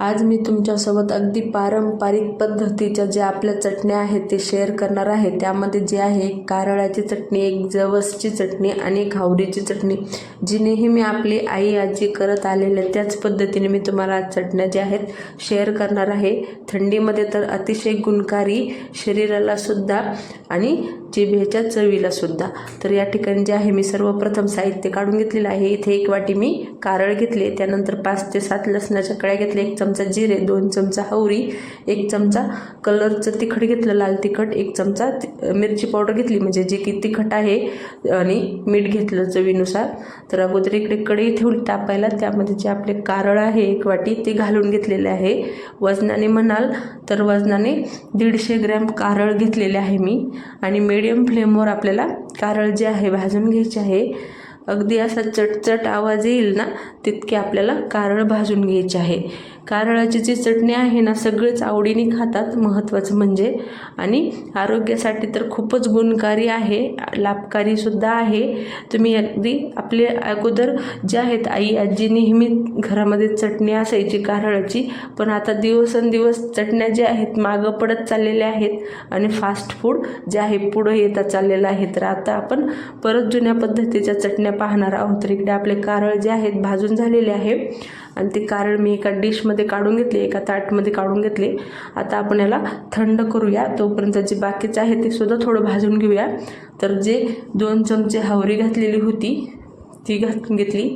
आज मी तुमच्यासोबत अगदी पारंपरिक पद्धतीच्या ज्या आपल्या चटण्या आहेत ते शेअर करणार आहे. त्यामध्ये जे आहे एक कारळाची चटणी एक जवसची चटणी आणि एक हावरीची चटणी. जी नेहमी आपली आई आजी करत आलेल्या त्याच पद्धतीने मी तुम्हाला चटण्या ज्या आहेत शेअर करणार आहे. थंडीमध्ये तर अतिशय गुणकारी शरीरालासुद्धा आणि जिभेच्या चवीलासुद्धा तर या ठिकाणी जे आहे मी सर्वप्रथम साहित्य काढून घेतलेलं आहे. इथे एक वाटी मी कारळ घेतले त्यानंतर पाच ते सात लसणाच्या कळ्या घेतल्या. एक चमचा जिरे दोन चमचा हवरी एक चमचा कलरचं तिखट घेतलं लाल तिखट एक चमचा ति- मिरची पावडर घेतली म्हणजे जे की तिखट आहे आणि मीठ घेतलं चवीनुसार. तर अगोदर इकडे कढई ठेवली तापायला. त्यामध्ये जे आपले कारळ आहे एक वाटी ते घालून घेतलेले आहे. वजनाने म्हणाल तर वजनाने दीडशे ग्रॅम कारळ घेतलेले आहे मी. आणि मीडियम फ्लेमवर आपल्याला कारळ जे आहे भाजून घ्यायचे आहे. अगदी असा चटचट आवाज येईल ना तितके आपल्याला कारळ भाजून घ्यायचे आहे. कारळाची जी चटणी आहे ना सगळेच आवडीने खातात. महत्त्वाचं म्हणजे. आणि आरोग्यासाठी तर खूपच गुणकारी आहे लाभकारी सुद्धा आहे. तुम्ही अगदी आपले अगोदर जे आहेत आई आजी नेहमी घरामध्ये चटणी असायची कारळाची. पण आता दिवसेंदिवस चटण्या ज्या आहेत मागं पडत चाललेल्या आहेत. आणि फास्ट फूड जे आहे पुढं येता चाललेलं आहे. तर आता आपण परत जुन्या पद्धतीच्या चटण्या पाहणार आहोत. तर इकडे आपले कारळ जे आहेत भाजून झालेले आहे. आणि ते कारण मी एका डिशमध्ये काढून घेतले एका ताटमध्ये काढून घेतले. आता आपण याला थंड करूया. तोपर्यंत जे बाकीचं आहे ते सुद्धा थोडं भाजून घेऊया. तर जे दोन चमचे हावरी घातलेली होती ती घालून घेतली.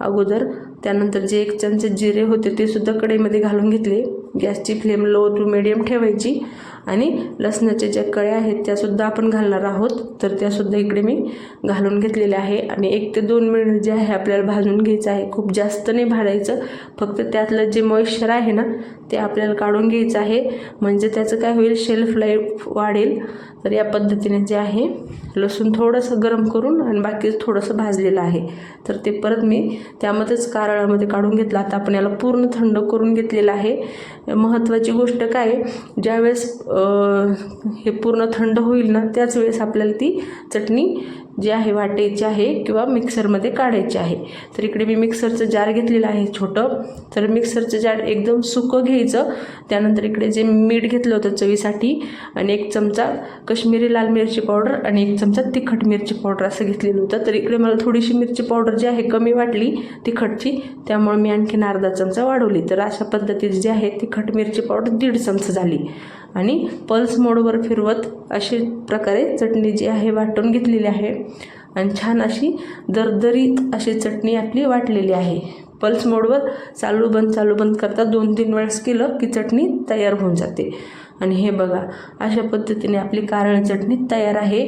अगोदर त्यानंतर जे एक चमचे जिरे होते ते सुद्धा कढईमध्ये घालून घेतले. गॅसची फ्लेम लो टू मिडियम ठेवायची. आणि लसणाच्या ज्या कळ्या आहेत त्यासुद्धा आपण घालणार आहोत. तर त्यासुद्धा इकडे मी घालून घेतलेल्या आहे. आणि एक ते दोन मिनिट जे आहे आपल्याला भाजून घ्यायचं आहे. खूप जास्त नाही भाजायचं. फक्त त्यातलं जे मॉइश्चर आहे ना ते आपल्याला काढून घ्यायचं आहे. म्हणजे त्याचं काय होईल शेल्फ लाईफ वाढेल. तर या पद्धतीने जे आहे लसूण थोडंसं गरम करून आणि बाकी थोडंसं भाजलेलं आहे. तर ते परत मी त्यामध्येच कारळामध्ये काढून घेतलं. आता आपण याला पूर्ण थंड करून घेतलेलं आहे. महत्त्वाची गोष्ट काय ज्यावेळेस हे पूर्ण थंड होईल ना त्याच वेळेस आपल्याला ती चटणी जे आहे वाटायची आहे किंवा मिक्सरमध्ये काढायची आहे. तर इकडे मी मिक्सरचं जार घेतलेलं आहे छोटं. तर मिक्सरचं जार एकदम सुकं घ्यायचं. त्यानंतर इकडे जे मीठ घेतलं होतं चवीसाठी आणि एक चमचा कश्मीरी लाल मिरची पावडर आणि एक चमचा तिखट मिरची पावडर असं घेतलेलं होतं. तर इकडे मला थोडीशी मिरची पावडर जी आहे कमी वाटली तिखटची. त्यामुळे मी आणखीन अर्धा चमचा वाढवली. तर अशा पद्धतीची जी आहे तिखट मिरची पावडर दीड चमचा झाली. आणि पल्स मोडवर फिरवत अशा प्रकारे चटणी जी आहे वाटून घेतलेली आहे. आणि छान अशी दरदरीत अशी चटणी आपली वाटलेली आहे. पल्स मोडवर चालू बंद चालू बंद करता दोन तीन वेळेस केलं की चटणी तयार होऊन जाते. आणि हे बघा अशा पद्धतीने आपली कारळ चटणी तयार आहे.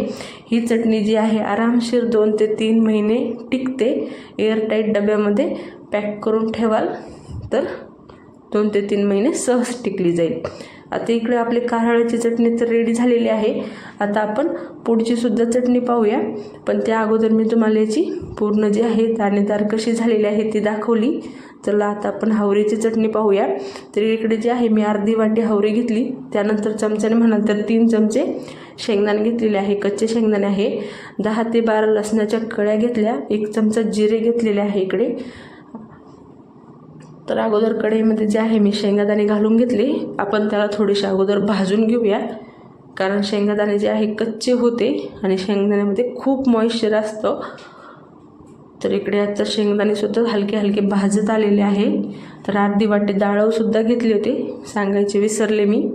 ही चटणी जी आहे आरामशीर दोन ते तीन महिने टिकते. एअरटाईट डब्यामध्ये पॅक करून ठेवाल तर दोन ते तीन महिने सहज टिकली जाईल. आता इकडे आपली कारळाची चटणी तर रेडी झालेली आहे. आता आपण पुढची सुद्धा चटणी पाहूया. पण त्या अगोदर मी तुम्हाला याची पूर्ण जी आहे दाणेदार कशी झालेली आहे ती दाखवली. चला आता आपण हावरीची चटणी पाहूया. तर इकडे जी आहे मी अर्धी वाटी हावरी घेतली. त्यानंतर चमच्याने म्हणाल तर तीन चमचे शेंगदाणे घेतलेले आहे कच्चे शेंगदाणे आहे. दहा ते बारा लसणाच्या कळ्या घेतल्या. एक चमचा जिरे घेतलेले आहे इकडे. तर अगोदर कढईमध्ये जे आहे मी शेंगादाणे घालून घेतले. आपण त्याला थोडेसे अगोदर भाजून घेऊया. कारण शेंगादाणे जे आहे कच्चे होते आणि शेंगदाण्यामध्ये खूप मॉइश्चर असतं. तर इकडे आता शेंगदाणेसुद्धा हलके हलके भाजत आलेले आहे. तर अर्धी वाटी डाळवसुद्धा घेतले होते. सांगायचे विसरले मी.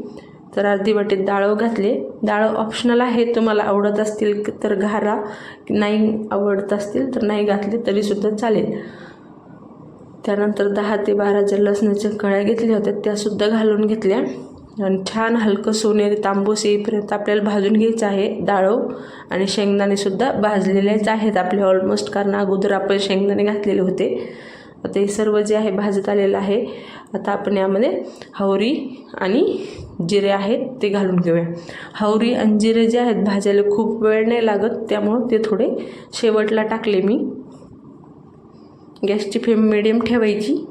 तर अर्धी वाटी डाळव घातले. डाळव ऑप्शनल आहे. तुम्हाला आवडत असतील तर घारा नाही आवडत असतील तर नाही घातले तरीसुद्धा चालेल. त्यानंतर दहा ते बारा ज्या लसणाच्या कळ्या घेतल्या होत्या त्यासुद्धा घालून घेतल्या. आणि छान हलकं सोनेरी तांबूस येईपर्यंत आपल्याला भाजून घ्यायचं आहे डाळो. आणि शेंगदाणेसुद्धा भाजलेलेच आहेत आपले. ऑलमोस्ट कारण अगोदर आपण शेंगदाणे घातलेले होते. आता हे सर्व जे आहे भाजत आलेलं आहे. आता आपण यामध्ये हवरी आणि जिरे आहेत ते घालून घेऊया. हवरी आणि जिरे जे आहेत भाजायला खूप वेळ नाही लागत त्यामुळं ते थोडे शेवटला टाकले मी. गॅसची फ्लेम मिडियम ठेवायची.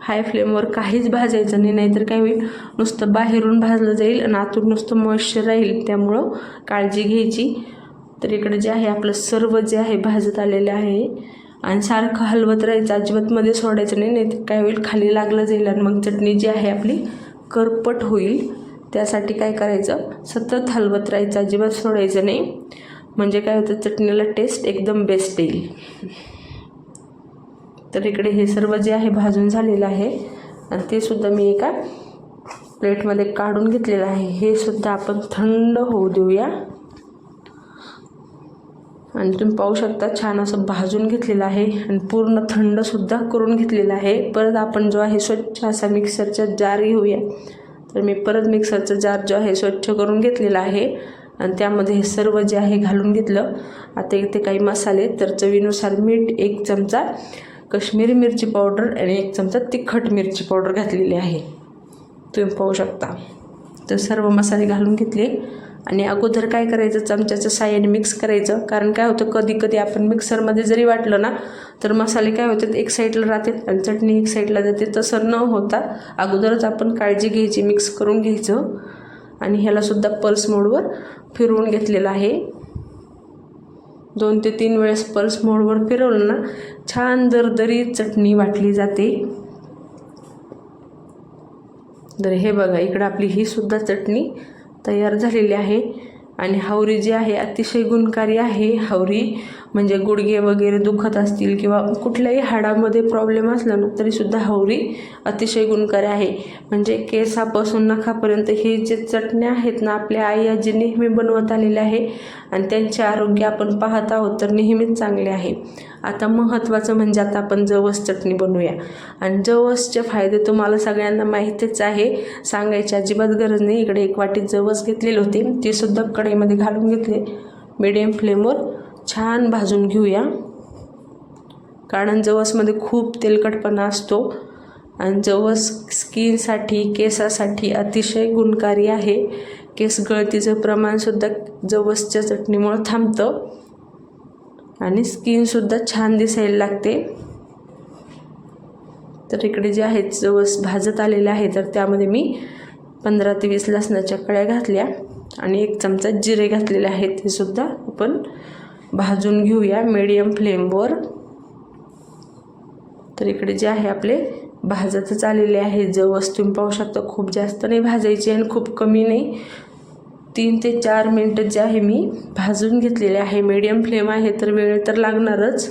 हाय फ्लेमवर काहीच भाजायचं नाही नाहीतर काय होईल? नुसतं बाहेरून भाजलं जाईल आणि आतून नुसतं मॉइश्चर राहील. त्यामुळं काळजी घ्यायची. तर इकडे जे आहे आपलं सर्व जे आहे भाजत आलेले आहे. आणि सारखं हलवत राहायचं अजिबातमध्ये सोडायचं नाही नाही तर काय होईल? खाली लागलं जाईल आणि मग चटणी जी आहे आपली करपट होईल. त्यासाठी काय करायचं? सतत हलवत राहायचं अजिबात सोडायचं नाही. म्हणजे काय होतं? चटणीला टेस्ट एकदम बेस्ट येईल. तर इकडे हे सर्व जे आहे भाजून झालेलं आहे. आणि ते सुद्धा मी एका प्लेटमध्ये काढून घेतलेलं आहे. हे सुद्धा आपण थंड होऊ देऊया. आणि तुम्ही पाहू शकता छान असं भाजून घेतलेलं आहे आणि पूर्ण थंडसुद्धा करून घेतलेलं आहे. परत आपण जो आहे स्वच्छ असा मिक्सरचा जार घेऊया. तर मी परत मिक्सरचा जार जो आहे स्वच्छ करून घेतलेला आहे. आणि त्यामध्ये हे सर्व जे आहे घालून घेतलं. आता इथे काही मसाले तर चवीनुसार मीठ एक चमचा. कश्मीरी मिरची पावडर आणि एक चमचा तिखट मिरची पावडर घातलेली आहे. तुम्ही पाहू शकता. तर सर्व मसाले घालून घेतले. आणि अगोदर काय करायचं? चमच्याचं साह्याने मिक्स करायचं. कारण काय होतं? कधी कधी आपण मिक्सरमध्ये जरी वाटलं ना तर मसाले काय होतात? एक साईडला राहतात आणि चटणी एक साईडला जाते. तसं न होता अगोदरच आपण काळजी घ्यायची मिक्स करून घ्यायचं. आणि ह्यालासुद्धा पल्स मोडवर फिरवून घेतलेलं आहे. दोन ते तीन वेळेस पल्स मोडवर फिरवलं ना छान दरदरी चटणी वाटली जाते. तर हे बघा इकडं आपली ही सुद्धा चटणी तयार झालेली आहे. आणि हावरी जी आहे अतिशय गुणकारी आहे हावरी. म्हणजे गुडघे वगैरे दुखत असतील किंवा कुठल्याही हाडामध्ये प्रॉब्लेम असला ना तरीसुद्धा हवरी अतिशय गुणकारी आहे. म्हणजे केसापासून नखापर्यंत हे जे चटण्या आहेत ना आपल्या आई आजी नेहमी बनवत आलेले आहे आणि त्यांचे आरोग्य आपण पाहत आहोत तर नेहमीच चांगले आहे. आता महत्त्वाचं म्हणजे आता आपण जवस चटणी बनवूया. आणि जवसचे फायदे तुम्हाला सगळ्यांना माहितीच आहे. सांगायची अजिबात गरज नाही. इकडे एक वाटी जवस घेतलेली होती. ती सुद्धा कढईमध्ये घालून घेतले. मिडियम फ्लेमवर. छान भाजून घेऊया. कारण जवसमध्ये खूप तेलकटपणा असतो आणि जवस स्किनसाठी केसासाठी अतिशय गुणकारी आहे. केस गळतीचं प्रमाणसुद्धा जवसच्या चटणीमुळं थांबतं. आणि स्किनसुद्धा छान दिसायला लागते. तर इकडे जे आहेत जवस भाजत आलेले आहे तर त्यामध्ये मी पंधरा ते वीस लसणाच्या कळ्या घातल्या आणि एक चमचा जिरे घातलेले आहेत हे सुद्धा आपण भाजून घेऊया मीडियम फ्लेमवर तर इकडे जे आहे आपले भाजतच आलेले आहे. जवस तुम्ही पाहू शकता खूप जास्त नाही भाजायचे आणि खूप कमी नाही. तीन ते चार मिनटं जे आहे मी भाजून घेतलेले आहे. मीडियम फ्लेम आहे तर वेळ तर लागणारच.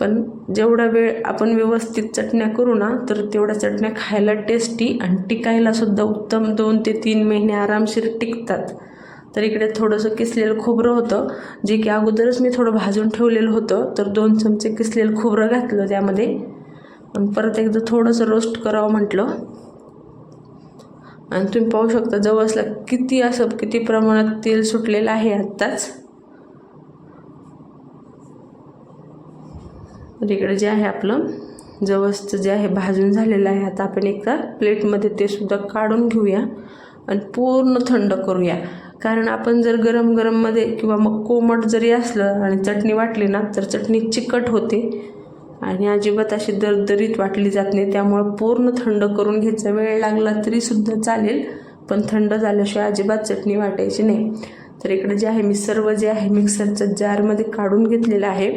पण जेवढा वेळ आपण व्यवस्थित चटण्या करू ना तर तेवढ्या चटण्या खायला टेस्टी आणि टिकायलासुद्धा उत्तम दोन ते तीन महिने आरामशीर टिकतात. तर इकडे थोडंसं किसलेलं खोबरं होतं जे की अगोदरच मी थोडं भाजून ठेवलेलं होतं तर दोन चमचे किसलेलं खोबरं घातलं त्यामध्ये. आणि परत एकदा थोडंसं रोस्ट करावं म्हटलं. आणि तुम्ही पाहू शकता जवळसला किती असं किती प्रमाणात तेल सुटलेलं आहे आत्ताच. तर इकडे जे आहे आपलं जवसचं जे आहे भाजून झालेलं आहे आता आपण एकदा प्लेटमध्ये ते सुद्धा काढून घेऊया. आणि पूर्ण थंड करूया. कारण आपण जर गरम गरममध्ये किंवा मग कोमट जरी असलं आणि चटणी वाटली ना तर चटणी चिकट होते आणि अजिबात अशी दरदरीत वाटली जात नाही. त्यामुळं पूर्ण थंड करून घ्यायचा वेळ लागला तरीसुद्धा चालेल पण थंड झाल्याशिवाय अजिबात चटणी वाटायची नाही. तर इकडे जे आहे मी सर्व जे आहे मिक्सरच्या जारमध्ये काढून घेतलेलं आहे.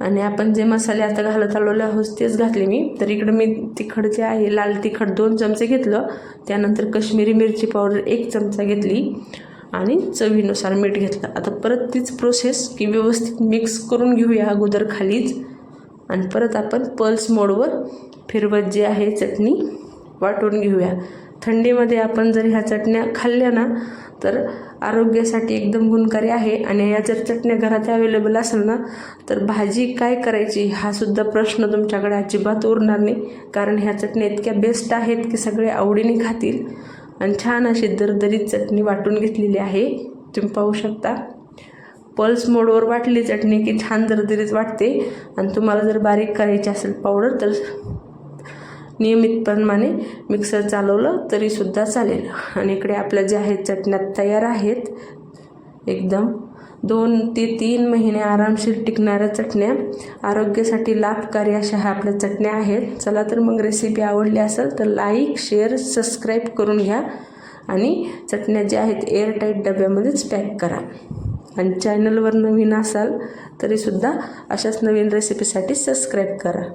आणि आपण जे मसाले आता घालत आलेलो आहोत तेच घातले मी. तर इकडं मी तिखट जे आहे लाल तिखट दोन चमचे घेतलं. त्यानंतर कश्मीरी मिरची पावडर एक चमचा घेतली. आणि चवीनुसार मीठ घेतलं. आता परत तीच प्रोसेस की व्यवस्थित मिक्स करून घेऊया अगोदर खालीच. आणि परत आपण पल्स मोडवर फिरवत जे आहे चटणी वाटून घेऊया. थंडीमध्ये आपण जर ह्या चटण्या खाल्ल्या ना तर आरोग्यासाठी एकदम गुणकारी आहे. आणि या जर चटण्या घरात अवेलेबल असेल ना तर भाजी काय करायची हा सुद्धा प्रश्न तुमच्याकडे अजिबात उरणार नाही. कारण ह्या चटण्या इतक्या बेस्ट आहेत की सगळे आवडीने खातील. आणि छान अशी दरदरीत चटणी वाटून घेतलेली आहे. तुम्ही पाहू शकता. पल्स मोडवर वाटली चटणी की छान दरदरीत वाटते. आणि तुम्हाला जर बारीक करायची असेल पावडर तर नियमितप्रमाणे मिक्सर चालवलं तरीसुद्धा चालेल. आणि इकडे आपल्या ज्या आहेत चटण्या तयार आहेत एकदम दोन ते तीन महिने आरामशीर टिकणाऱ्या चटण्या. आरोग्यासाठी लाभकारी अशा ह्या आपल्या चटण्या आहेत. चला तर मग रेसिपी आवडली असेल तर लाईक शेअर सबस्क्राईब करून घ्या. आणि चटण्या ज्या आहेत एअरटाईट डब्यामध्येच पॅक करा. आणि चॅनलवर नवीन असाल तरीसुद्धा अशाच नवीन रेसिपीसाठी सबस्क्राईब करा.